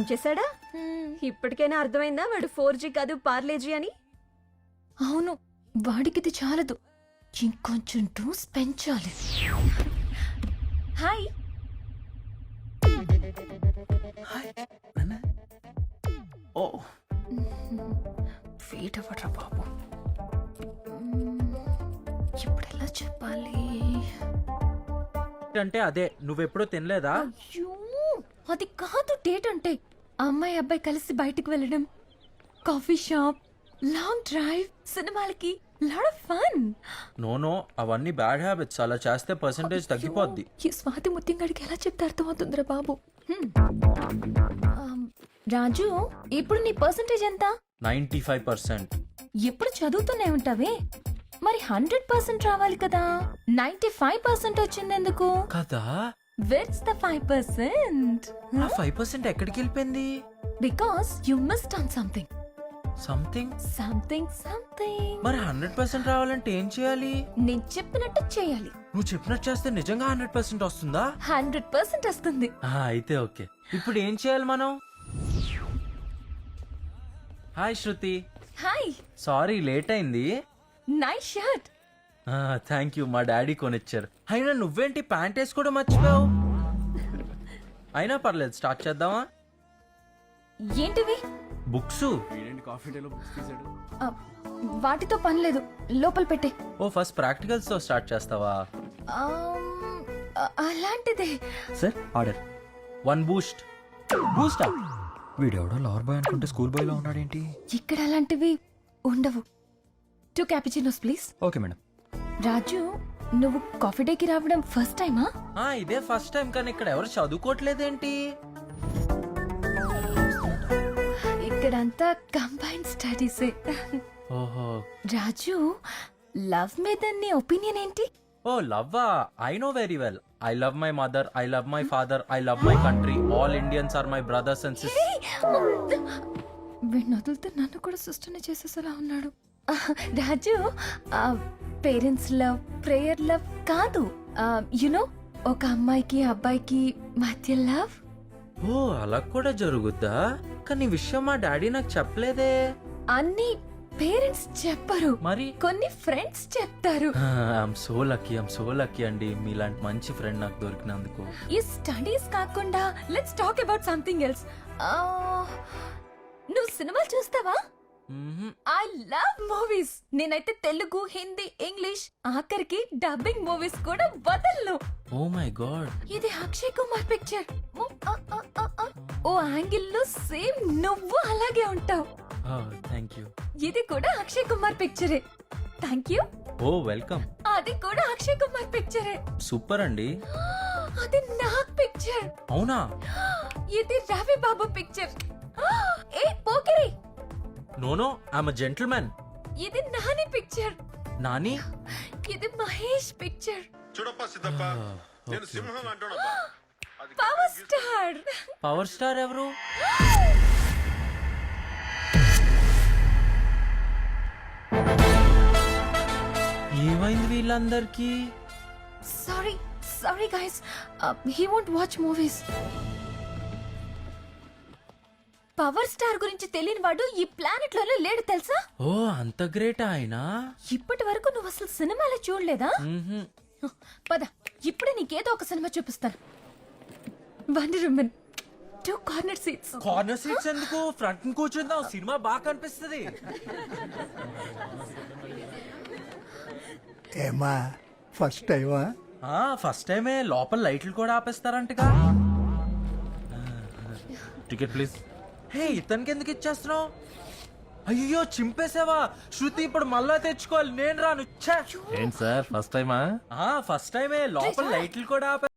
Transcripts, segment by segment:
చేశాడా? ఇప్పటికైనా అర్థమైందా వాడు ఫోర్ జీ కాదు పార్లేజీ అని? అవును వాడికి ఇది చాలదు. ఇంకొంచెం డోస్ పెంచాలి. హాయ్. ఓ. వెయిట్ అవ్వట్రా బాబు. ఇప్పుడు ఎలా చెప్పాలి? అంటే అదే నువ్వెప్పుడూ తినలేదా? అయ్యో. అది కాదు డేట్ అంటే. అమ్మాయి అబ్బాయి కలిసి బయటికి వెళ్ళడం. కాఫీ షాప్ లాంగ్ డ్రైవ్ సినిమాలకి. Lot of fun. No no అవన్నీ బ్యాడ్ హ్యాబిట్స్. అలా చేస్తే పర్సంటేజ్ తగ్గిపోద్ది. ఈ స్వాతి ముత్యం గడికి ఎలా చెప్తే అర్థమవుతుందిరా బాబు? హ్మ్. ఆమ్, రాజు ఇప్పుడు నీ పర్సంటేజ్ ఎంత? Ninety five percent. ఎప్పుడు చదువుతూనే ఉంటావే? మరి హండ్రెడ్ పర్సెంట్ రావాలి కదా. నైన్టీ ఫైవ్ పర్సెంట్ వచ్చింది ఎందుకు కదా? వెట్స్ ద ఫైవ్ పర్సెంట్ ఆ ఫైవ్ పర్సెంట్ ఎక్కడికి వెళ్ళిపోయింది? Because you missed on something something something something మరి హండ్రెడ్ పర్సెంట్ రావాలంటే ఏం చేయాలి? నేను చెప్పినట్టు చేయాలి. నువ్వు చెప్పినట్టు చేస్తే నిజంగా హండ్రెడ్ పర్సెంట్ వస్తుందా? హండ్రెడ్ పర్సెంట్ వస్తుంది. అయితే ఓకే. ఇప్పుడు ఏం చేయాలి మనం? Hi Shruti hi sorry late అయింది. నైస్ షర్ట్ థ్యాంక్ యూ మా డాడీ కొనిచ్చారు. అయినా నువ్వేంటి ప్యాంట్ వేసి కూడా మర్చిపోయావు? అయినా పర్లేదు స్టార్ట్ చేద్దామా? ఏంటివి? బుక్స్. ఆ, వాటితో పని లేదు. లోపల పెట్టే. ఓ ఫస్ట్ ప్రాక్టికల్స్తో స్టార్ట్ చేస్తావా? అలాంటిదే. సార్ ఆర్డర్ వన్ బూస్ట్ బూస్టా వీడెవడో లవర్ బాయ్ అనుకుంటే స్కూల్ బాయ్లో ఉన్నాడేంటి? ఇక్కడ అలాంటివి ఉండవు. Two cappuccinos please okay madam Raju నువ్వు కాఫీ డేకి రావడం ఫస్ట్ టైమా ఆ ఇదే ఫస్ట్ టైం కానీ ఇక్కడ ఎవరు చదువుకోవట్లేదేంటి? ఇక్కడంతా కంబైన్ స్టడీసే ఓహో. రాజు లవ్ మీద నీ ఒపీనియన్ ఏంటి? ఓ లవ్వా? I know very well I love my mother I love my father I love my country all Indians are my brothers and sisters వీడిని వదిలితే నన్ను కూడా సిస్టర్ని చేసేసేలా ఉన్నాడు. Raju parents love prayer love కాదు. యునో ఒక అమ్మాయికి అబ్బాయికి మధ్య లవ్? ఓ అలా కూడా జరుగుద్దా? కానీ విషయం మా డాడీ నాకు చెప్పలేదే. అన్ని పేరెంట్స్ చెప్పరు. మరి? కొన్ని ఫ్రెండ్స్ చెప్తారు. సో లక్కీ సో లక్కీ అండి. మీలాంటి మంచి ఫ్రెండ్ నాకు దొరికినందుకు. ఈ స్టడీస్ కాకుండా let's talk about something else నువ్వు సినిమాలు చూస్తావా. I love movies. నేనైతే తెలుగు హిందీ ఇంగ్లీష్ ఆఖరికి డబ్బింగ్ మూవీస్ కూడా వదలను. Oh my God. ఇది అక్షయ్ కుమార్ పిక్చర్. ఓ యాంగిల్లో సేమ్ నువ్వు అలాగే ఉంటావు. Thank you. ఇది కూడా Akshay Kumar పిక్చరే. Thank you. Oh welcome. అది కూడా అక్షయ్ కుమార్ పిక్చరే. సూపర్ అండి. అది నాగ్ పిక్చర్. అవునా? ఇది Ravi Babu picture. A Pokiri. No no I'm gentleman ఇది నాని పిక్చర్ నాని? ఇది మహేష్ పిక్చర్ చూడప్ప సిద్ధప్ప నేను సింహం అది పవర్ స్టార్ పవర్ స్టార్ ఎవరు? ఏమైంది వీళ్ళందరికీ? Sorry sorry guys he won't watch movies power star గురించి తెలియని వాడు ఈ ప్లానెట్లోనే లేడు తెలుసా? ఓ అంత గ్రేట్ ఆయన? ఇప్పటి వరకు నువ్వు అసలు సినిమాలో చూడలేదా. పద ఇప్పుడే నీకేదో ఒక సినిమా చూపిస్తాను. Wonder Woman two corner seats. Corner seats ఎందుకు? ఫ్రంట్ కూర్చుందాం సినిమా బాగా కనిపిస్తుంది. ఏమా ఫస్ట్ టైమా ఆ? ఫస్ట్ టైమే లోపల లైట్లు కూడా ఆపేస్తారంటగా. టికెట్ ప్లీజ్ హే ఇతనికి ఎందుకు ఇచ్చేస్తున్నావు? అయ్యో చింపేసావా శృతి ఇప్పుడు మళ్ళా తెచ్చుకోవాలి. నేను రాను. ఛే! ఏంటి సార్ ఫస్ట్ టైమా ఆ? ఫస్ట్ టైమే లోపల లైట్లు కూడా ఆపే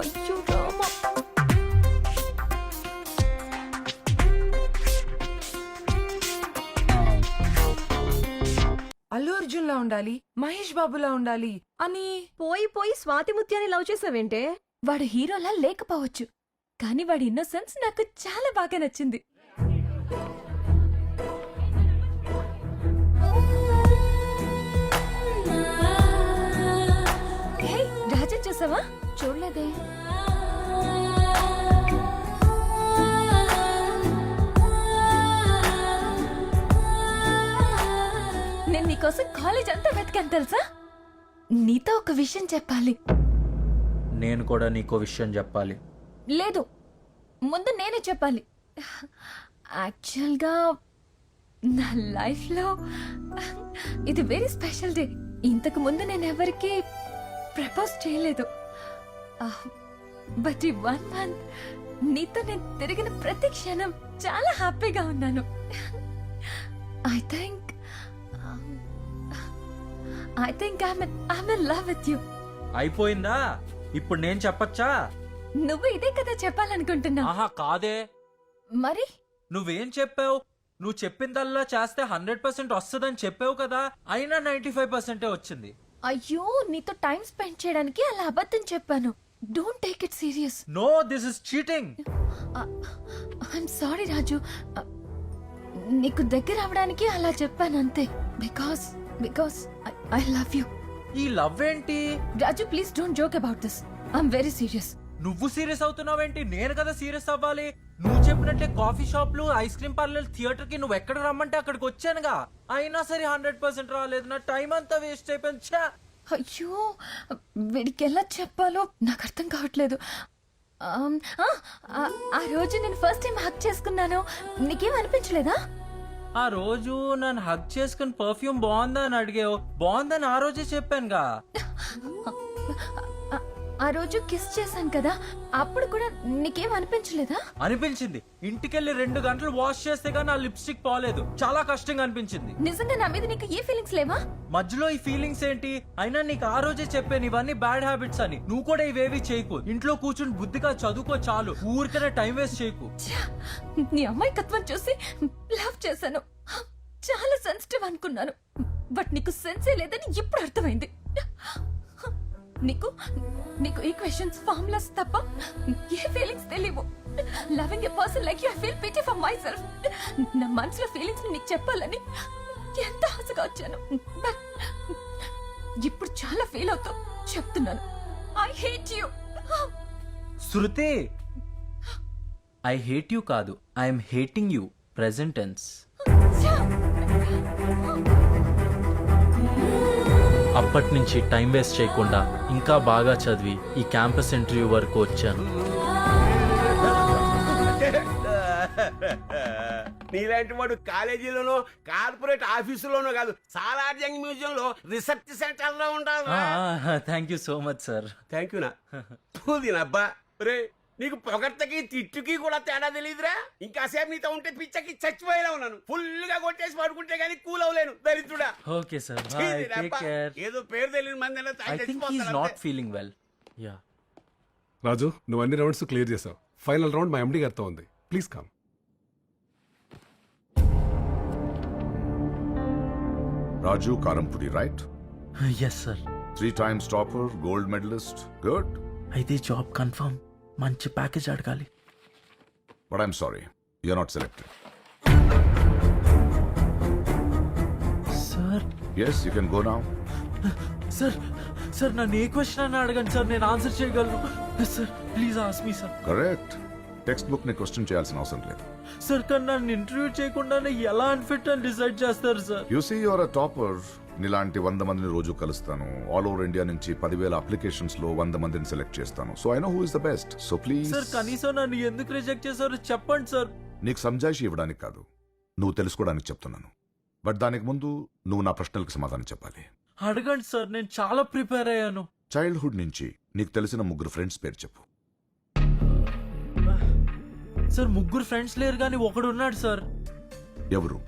అయ్యో రామా. అల్లు అర్జున్ లా ఉండాలి మహేష్ బాబులా ఉండాలి అని. పోయి పోయి స్వాతి ముత్యాన్ని లవ్ చేసావేంటే? వాడు హీరోలా లేకపోవచ్చు కానీ వాడి ఇన్నోసెన్స్ నాకు చాలా బాగా నచ్చింది. వెతికాను తెలుసా? నీతో ఒక విషయం చెప్పాలి. నేను కూడా నీకో విషయం చెప్పాలి. లేదు. ముందు నేనే చెప్పాలి. యాక్చువల్గా నా లైఫ్లో ఇది వెరీ స్పెషల్ డే ఇంతకు ముందు నేను ఎవరికి ప్రపోజ్ చేయలేదు. బట్ ఈ వన్ మంత్ నీతో నేను తిరిగిన ప్రతి క్షణం చాలా హ్యాపీగా ఉన్నాను. I think I think I'm in love with you అయిపోయిందా? ఇప్పుడు నేను చెప్పచ్చా? నువ్వు ఇదే కదా చెప్పాలనుకుంటున్నావు. ఆహా కాదే. మరి? నువ్వేం చెప్పావు? నువ్వు చెప్పిందల్లా చేస్తే హండ్రెడ్ పర్సెంట్ వస్తుందని చెప్పావు కదా అయినా నైన్టీ ఫైవ్ పర్సెంటే వచ్చింది. అయ్యో నీతో టైం స్పెండ్ చేయడానికి అలా అబద్ధం చెప్పాను. Don't take it serious no this is cheating. I'm sorry Raju నీకు దగ్గర అవడానికి అలా చెప్పాను అంతే. Because because I love you ఈ లవ్ ఏంటి? Raju please don't joke about this I'm very serious నువ్వు సీరియస్ అవుతున్నావేంటి? నేను కదా సీరియస్ అవ్వాలి. నువ్వు చెప్పినట్టే కాఫీ షాప్లు ఐస్ క్రీమ్ పార్లర్ థియేటర్కి నువ్వు ఎక్కడ రమ్మంటే అక్కడికి వచ్చానుగా. అయినా సరే హండ్రెడ్ పర్సెంట్ రాలేదు. నా టైం అంతా వేస్ట్ అయిపోయింది. ఛా! అయ్యో! వీడికి ఎలా చెప్పాలో నాకు అర్థం కావట్లేదు. ఆ, ఆ- ఆ రోజు నేను ఫస్ట్ టైం హక్ చేసుకున్నాను. నీకేం అనిపించలేదా? ఆ రోజు నన్ను హగ్ చేసుకుని పర్ఫ్యూమ్ బాగుందా అని అడిగావు? బాగుందని ఆ రోజే చెప్పానుగా. ఆ- రోజు కిస్ చేశాను కదా అప్పుడు కూడా నీకేం అనిపించలేదా? అనిపించింది. ఇంటికెళ్ళి రెండు గంటలు వాష్ చేస్తే గానీ ఆ లిప్స్టిక్ పోలేదు. చాలా కష్టంగా అనిపించింది. నిజంగా నా మీద నీకు ఏ ఫీలింగ్స్ లేవా? మధ్యలో ఈ ఫీలింగ్స్ ఏంటి? అయినా నీకు ఆ రోజే చెప్పాను ఇవన్నీ బ్యాడ్ హ్యాబిట్స్ అని. నువ్వు కూడా ఇవేవి చేయకు. ఇంట్లో కూర్చుని బుద్ధిగా చదువుకో చాలు. ఊరికనే టైం వేస్ట్ చేయకు. ఛా! నీ అమ్మాయికత్వం చూసి లవ్ చేశాను. చాలా సెన్సిటివ్ అనుకున్నాను. బట్ నీకు సెన్సే లేదని ఇప్పుడు అర్థమైంది. నీకు నీకు ఈక్వేషన్స్ ఫార్ములాస్ తప్ప ఏ ఫీలింగ్స్ తెలియవు loving a person like you I feel pity for myself నా మనసులో ఫీలింగ్స్ నీకు చెప్పాలని ఎంత ఆశగా వచ్చాను. బట్ ఇప్పుడు చాలా ఫీల్ అవుతూ చెప్తున్నాను. I hate you Shruti I hate you కాదు. I'm hating you present tense అప్పటి నుంచి టైం వేస్ట్ చేయకుండా ఇంకా బాగా చదివి ఈ క్యాంపస్ ఇంటర్వ్యూ వరకు వచ్చాను. నీలాంటి వాడు కాలేజీలోనో కార్పొరేట్ ఆఫీసులోనో కాదు సాలార్ జంగ్ మ్యూజియం లో రీసెర్చ్ సెంటర్లో ఉండాలి thank you so much sir. Thank you నా. పూదినబ్బా రే నీకు పొగడ్తకి తిట్టుకి కూడా తేడా తెలియదురా ఇంకాసేపు నీతో ఉంటే పిచ్చకి చచ్చిపోయేలా ఉన్నాను. ఫుల్గా కొట్టేసి పడుకుంటే గానీ కూల్ అవ్వలేను దరిద్రుడా. ఓకే సార్ ఏదో పేరు తెలియని మంది not. Feeling well yeah Raju నువ్వు అన్ని రౌండ్స్ క్లియర్ చేసావు. ఫైనల్ రౌండ్ మా ఎండి గారితో ఉంది. Please come. Raju Karampudi, right? Yes sir Three times topper, gold medalist. Good. అయితే జాబ్ కన్ఫర్మ్ మంచి ప్యాకేజ్ అడగాలి. But I'm sorry, you're not selected. Sir. Yes, you can go now. Sir sir నన్ను ఏ question అని అడగండి sir నేను answer చేయగలను. Sir please ask me sir. Correct. Text బుక్ని క్వశ్చన్ చేయాల్సిన అవసరం లేదు. సార్ కానీ నన్ను ఇంటర్వ్యూ చేయకుండానే ఎలా అన్ఫిట్ అని డిసైడ్ చేస్తారు sir? You see your a topper నీలాంటి వంద మందిని రోజు కలుస్తాను. ఆల్ ఓవర్ ఇండియా నుంచి పదివేల అప్లికేషన్స్లో వంద మందిని సెలెక్ట్ చేస్తాను. So I know who is the best so please sir కనీసం నన్ను ఎందుకు రిజెక్ట్ చేశారో చెప్పండి సార్ నీకు సంజాయిషి ఇవ్వడానికి కాదు. నువ్వు తెలుసుకోవడానికి చెప్తున్నాను. బట్ దానికి ముందు నువ్వు నా ప్రశ్నలకు సమాధానం చెప్పాలి. అడగండి సార్ నేను చాలా ప్రిపేర్ అయ్యాను. చైల్డ్హుడ్ నుంచి నీకు తెలిసిన ముగ్గురు ఫ్రెండ్స్ పేరు చెప్పు. సార్ ముగ్గురు ఫ్రెండ్స్ లేరు కానీ ఒకడు ఉన్నాడు సార్ ఎవరు?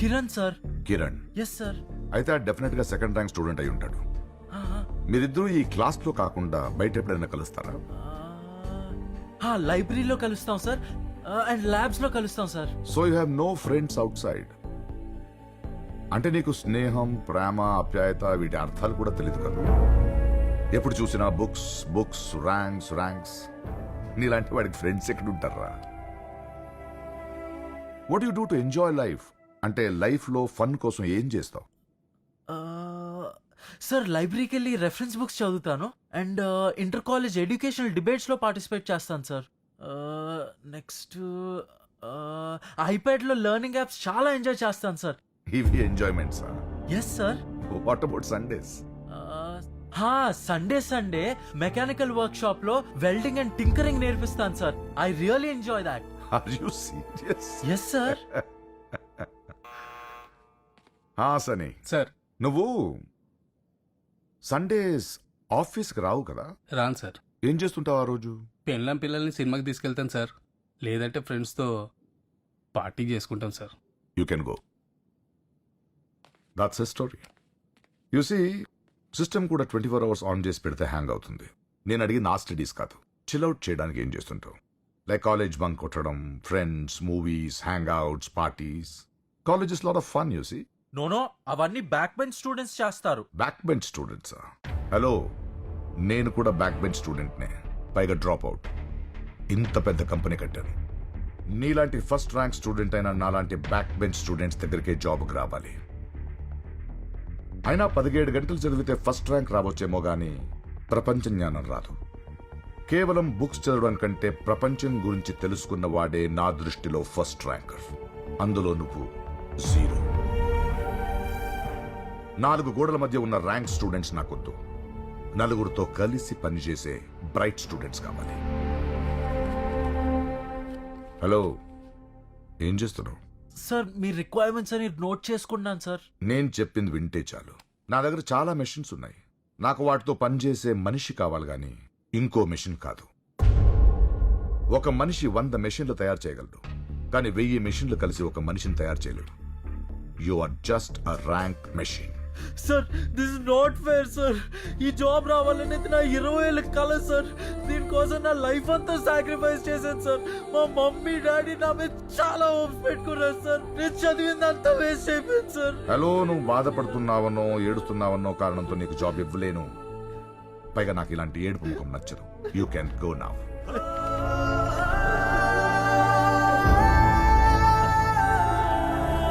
Kiran sir Kiran. Yes sir అయితే డెఫినెట్గా సెకండ్ ర్యాంక్ స్టూడెంట్ అయి ఉంటాడు. మీరిద్దరూ ఈ క్లాస్లో కాకుండా బయట ఎప్పుడైనా కలుస్తారా? లైబ్రరీలో కలుస్తాం సార్. అండ్ ల్యాబ్స్లో కలుస్తాం sir. So you have no friends outside అంటే నీకు స్నేహం ప్రేమ ఆప్యాయత వీటి అర్థాలు కూడా తెలియదు కదా. ఎప్పుడు చూసినా బుక్స్ బుక్స్ ర్యాంక్స్ ర్యాంక్స్ నీలాంటి వాడికి ఫ్రెండ్స్ ఎక్కడ ఉంటారా what you do to enjoy life అంటే లైఫ్లో ఫన్ కోసం ఏం చేస్తావు? సార్ లైబ్రరీకి వెళ్ళి రెఫరెన్స్ బుక్స్ చదువుతాను. అండ్ ఇంటర్ కాలేజ్ ఎడ్యుకేషనల్ డిబేట్స్లో పార్టిసిపేట్ చేస్తాను సార్. నెక్స్ట్ ఐప్యాడ్లో లెర్నింగ్ యాప్స్ చాలా ఎంజాయ్ చేస్తాను సార్. ఇవి enjoyments yes sir what about Sundays హా సండే సండే మెకానికల్ వర్క్ షాప్లో వెల్డింగ్ అండ్ టింకరింగ్ నేర్పిస్తాను sir. I really enjoy that are you serious yes sir హా సనీ సార్. నువ్వు సండేస్ ఆఫీస్కి రావు కదా? రాను సార్. ఏం చేస్తుంటావు ఆ రోజు? పెళ్ళం పిల్లల్ని సినిమాకి తీసుకెళ్తాను సార్. లేదంటే ఫ్రెండ్స్తో పార్టీ చేసుకుంటాం sir. You can go that's a story you see system కూడా ట్వంటీ ఫోర్ అవర్స్ ఆన్ చేసి పెడితే హ్యాంగ్ అవుతుంది. నేను అడిగి నా స్టడీస్ కాదు. చిల్అవుట్ చేయడానికి ఏం చేస్తుంటావు? లైక్ కాలేజ్ బంక్ కొట్టడం friends movies hangouts parties college is lot of fun you see no no అవన్నీ బ్యాక్ బెంచ్ స్టూడెంట్స్ చేస్తారు. బ్యాక్ బెంచ్ స్టూడెంట్సా హలో నేను కూడా బ్యాక్ బెంచ్ స్టూడెంట్నే పైగా డ్రాప్ అవుట్ ఇంత పెద్ద కంపెనీ కట్టాను. నీలాంటి ఫస్ట్ ర్యాంక్ స్టూడెంట్ అయినా నాలాంటి బ్యాక్ బెంచ్ స్టూడెంట్స్ దగ్గరికే జాబ్కి రావాలి. అయినా పదిహేడు గంటలు చదివితే ఫస్ట్ ర్యాంక్ రావచ్చేమో కానీ ప్రపంచ జ్ఞానం రాదు. కేవలం బుక్స్ చదవడం కంటే ప్రపంచం గురించి తెలుసుకున్న వాడే నా దృష్టిలో ఫస్ట్ ర్యాంకర్ అందులో నువ్వు జీరో నాలుగు గోడల మధ్య ఉన్న ర్యాంక్ స్టూడెంట్స్ నాకొద్దు. నలుగురితో కలిసి పనిచేసే బ్రైట్ స్టూడెంట్స్ కావాలి. హలో ఏం చేస్తున్నావు? సార్ మీ రిక్వైర్మెంట్స్ అని నోట్ చేసుకున్నాను సార్. నేను చెప్పింది వింటే చాలు. నా దగ్గర చాలా మెషిన్స్ ఉన్నాయి. నాకు వాటితో పనిచేసే మనిషి కావాలి గాని ఇంకో మెషిన్ కాదు. ఒక మనిషి వంద మెషిన్లు తయారు చేయగలడు. కానీ వెయ్యి మెషిన్లు కలిసి ఒక మనిషిని తయారు చేయలేడు. You are just a rank machine sir this is not fair sir ఈ జాబ్ రావాలనేది నా ఇరవై ఏళ్ళ కల సార్ దీనికోసం నా లైఫ్ అంతా సాక్రిఫైస్ చేశాను సార్ మా మమ్మీ డాడీ నా మీద చాలా హోప్స్ పెట్టుకున్నారు సార్ నేను చదివింది అంతా వేస్ట్ అయిపోయింది సార్ హలో నువ్వు బాధపడుతున్నావనో ఏడుస్తున్నావన్నో కారణంతో నీకు జాబ్ ఇవ్వలేను. పైగా నాకు ఇలాంటి ఏడుపు ముఖం నచ్చదు. You can go now